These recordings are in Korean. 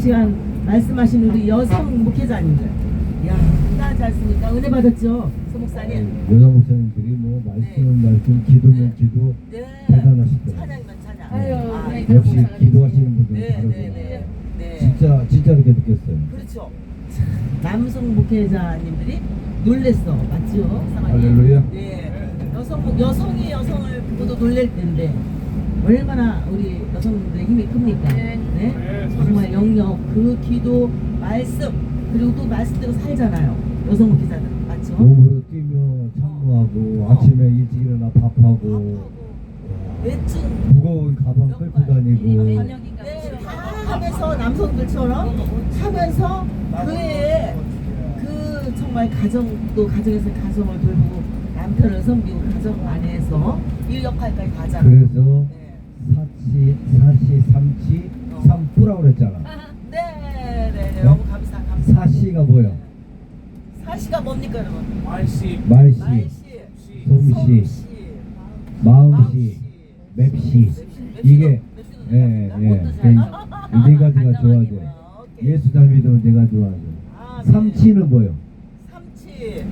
시간 말씀하신 우리 여성 목회자님들. 야, 않습니까? 은혜 받았죠, 서 목사님. 여자 목사님들이 뭐 말씀은 말씀, 기도는 기도 네. 대단하시더라고요. 찬양이면 찬양. 아유, 아, 네. 네. 역시 기도하시는 분들은 네, 네, 다르구나. 네. 네. 진짜 진짜 그렇게 느꼈어요. 그렇죠. 남성 목회자님들이 놀랬어, 맞죠? 할렐루야. 네. 여성 목- 여성이 여성을 보고도 놀랄 텐데 얼마나 우리 여성분들의 힘이 큽니까? 네. 네? 정말 영역, 그 기도, 말씀 그리고 또 말씀대로 살잖아요. 여성 목회자들 맞죠? 몸으로 뛰며 참모하고 어. 아침에 일찍 일어나 밥하고 밥하고 외증 무거운 가방 끌고 다니고 네, 다 하면서 남성들처럼 하면서 그의 그 정말 가정도 가정에서 가정을 돌보고 남편을 섬기고 가정 안에서 이 역할까지 다 하잖아요. 그래서 네. 사치 사시 삼치 삼뿌라고 그랬잖아. 네, 네, 네, 너무 감사, 감사. 사시가 뭐요? 사시가 뭡니까, 여러분? 말씨 말시, 말씨, 솜씨, 솜씨, 마음시, 맵시. 이게 예, 예. 이네 가지가 좋아져. 예수 잘 믿으면 내가 좋아져. 아, 네. 삼치는 뭐요? 삼치.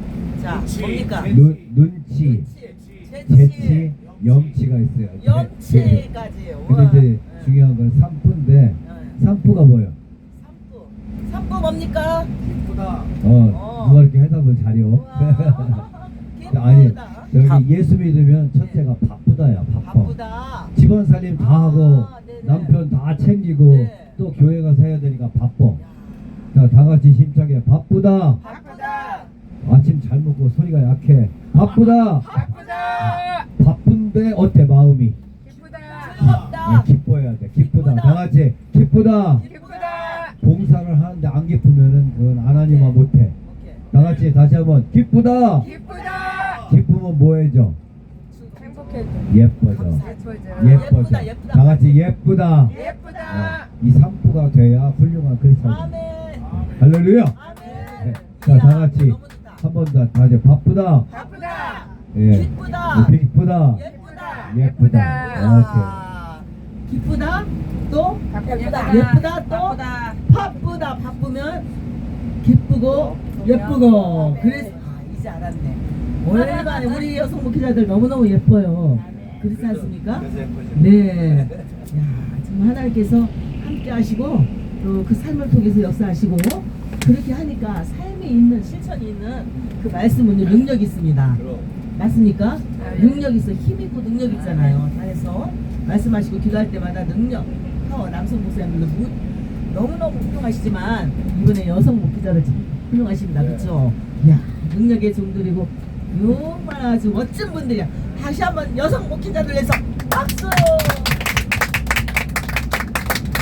자, 눈치. 뭡니까? 네. 눈 눈치, 재치, 재치, 염치가 있어요. 염치까지. 근데 이제 중요한 건 삼푸인데 삼푸가 뭐요? 삼부. 삼부 뭡니까? 기쁘다 어, 어. 누가 이렇게 해답을 잘해요? 우와, 아니, 기쁘다. 여기 예수 믿으면 첫째가 바쁘다야, 바빠. 바쁘다. 집안 살림 다 아, 하고 네네. 남편 다 챙기고 네. 또 교회 가서 해야 되니까 바빠. 야, 자, 다 같이 힘차게 바쁘다. 바쁘다. 아침 잘 먹고 소리가 약해. 바쁘다. 바쁘다. 바쁜데 어때 마음이? 기쁘다. 네, 기뻐해야 돼. 기쁘다. 기쁘다. 다 같이 기쁘다. 기쁘다. 봉사를 하는데 안 기쁘면은 그건 안 하니만 네. 못해. 다 같이 다시 한번 기쁘다. 기쁘다. 기쁘면 뭐해져? 행복해져. 예뻐져. 예뻐져. 예쁘다, 예쁘다. 다 같이 예쁘다. 예쁘다. 어, 이 삼부가 돼야 훌륭한 크리스찬. 아멘. 할렐루야. 아멘. 네. 자, 다 같이. 한 번 더 다시 바쁘다. 바쁘다. 예. 기쁘다. 기쁘다. 예쁘다. 예쁘다. 아, 기쁘다. 또 바쁘다. 예쁘다. 또 바쁘다. 바쁘면 기쁘고 예쁘고. 그래서 아, 이제 알았네. 얼마나 우리 여성 목회자들 너무너무 예뻐요. 그렇지 않습니까? 네. 야, 정말 하나님께서 함께 하시고 또 그 삶을 통해서 역사하시고 그렇게 하니까 삶이 있는 실천이 있는 그 말씀은 능력이 있습니다. 맞습니까? 능력 있어 힘 있고 능력 있잖아요. 그래서 말씀하시고 기도할 때마다 능력 파워 남성 목사님들도 무- 너무너무 훌륭하시지만 이번에 여성 목회자들 좀 훌륭하십니다. 그렇죠? 야 능력의 종들이고 정말 아주 멋진 분들이야. 다시 한번 여성 목회자들 위해서 박수!